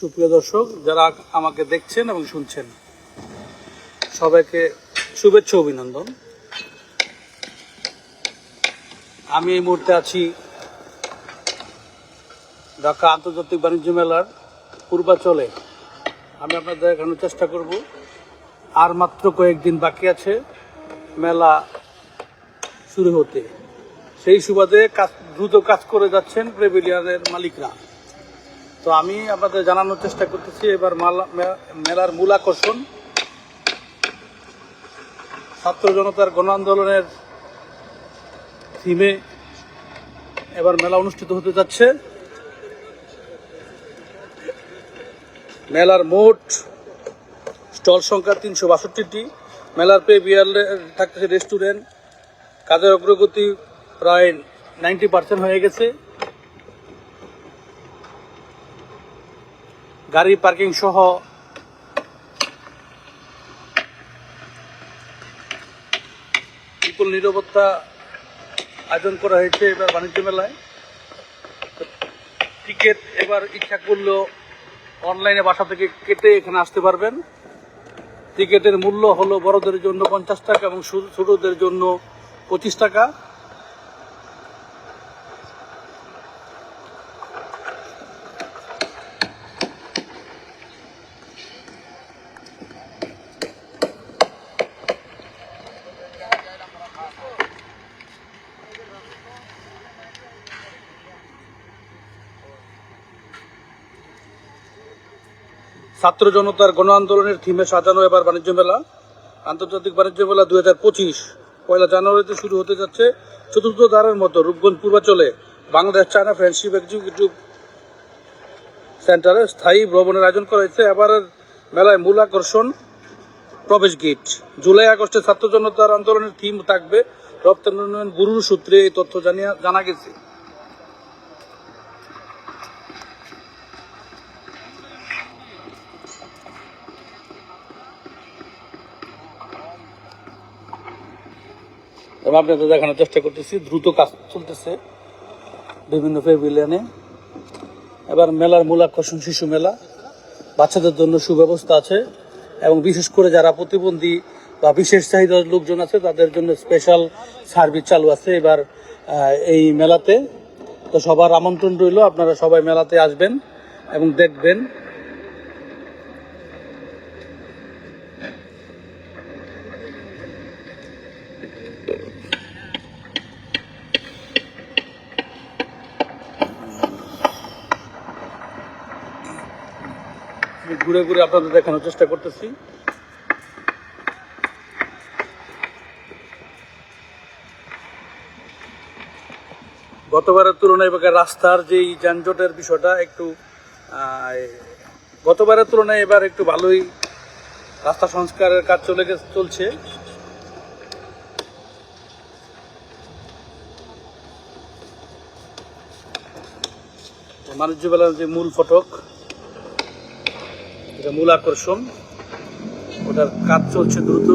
সুপ্রিয় দর্শক, যারা আমাকে দেখছেন এবং শুনছেন, সবাইকে শুভেচ্ছা অভিনন্দন। আমি এই মুহূর্তে আছি ঢাকা আন্তর্জাতিক বাণিজ্য মেলার পূর্বাচলে। আমি আপনাদের দেখানোর চেষ্টা করব। আর মাত্র কয়েকদিন বাকি আছে মেলা শুরু হতে। সেই সুবাদে কাজ দ্রুত কাজ করে যাচ্ছেন প্রেভিলিয়ানের মালিকরা। তো আমি আপনাদের জানানোর চেষ্টা করতেছি, এবার মালা মেলার মূল আকর্ষণ। ছাত্র জনতার গণ আন্দোলনের থিমে এবার মেলা অনুষ্ঠিত হতে যাচ্ছে। মেলার মোট স্টল সংখ্যা তিনশো বাষট্টিটি। মেলার পে বিয়ার থাকতেছে রেস্টুরেন্ট কাজের অগ্রগতি প্রায় নাইনটি পার্সেন্ট হয়ে গেছে। গাড়ি পার্কিং সহ বিপুল নিরাপত্তা আয়োজন করা হয়েছে এবার বাণিজ্য মেলায়। টিকিট এবার ইচ্ছা করলেও অনলাইনে বাসা থেকে কেটে এখানে আসতে পারবেন। টিকিটের মূল্য হলো বড়দের জন্য পঞ্চাশ টাকা এবং ছোটদের জন্য পঁচিশ টাকা। ছাত্র জনতার গণ আন্দোলনের থিমে সাজানো এবার বাণিজ্য মেলা। আন্তর্জাতিক বাণিজ্য মেলা দুই হাজার পঁচিশ, পয়লা জানুয়ারিতে শুরু হতে যাচ্ছে। চতুর্থ দ্বারের মতো রূপগঞ্জ পূর্বাচলে বাংলাদেশ চায়না ফ্রেন্ডশিপ এক্সিকিউটিভ সেন্টারে স্থায়ী ভ্রমণের আয়োজন করা হয়েছে। এবারের মেলায় মূল আকর্ষণ প্রবেশ গেট। জুলাই আগস্টে ছাত্র জনতার আন্দোলনের থিম থাকবে। রপ্তানি উন্নয়ন গুরুর সূত্রে এই তথ্য জানিয়ে জানা গেছে। আমি আপনাদের দেখানোর চেষ্টা করতেছি, দ্রুত কাজ চলতেছে বিভিন্ন প্যাভিলিয়নে এবার মেলার মূল আকর্ষণ শিশু মেলা। বাচ্চাদের জন্য সুব্যবস্থা আছে এবং বিশেষ করে যারা প্রতিবন্ধী বা বিশেষ চাহিদার লোকজন আছে, তাদের জন্য স্পেশাল সার্ভিস চালু আছে এবার এই মেলাতে। তো সবার আমন্ত্রণ রইল, আপনারা সবাই মেলাতে আসবেন এবং দেখবেন। ঘুরে ঘুরে আপনাদের দেখানোর চেষ্টা করতেছি। গতবারের তুলনায় এবার রাস্তার যেই যানজটের বিষয়টা একটু গতবারের তুলনায় এবার একটু ভালোই রাস্তা সংস্কারের কাজ চলে গেছে, চলছে। মেলার যে মূল ফটক এটা মূল আকর্ষণ। ওটার কাজ চলছে দ্রুত।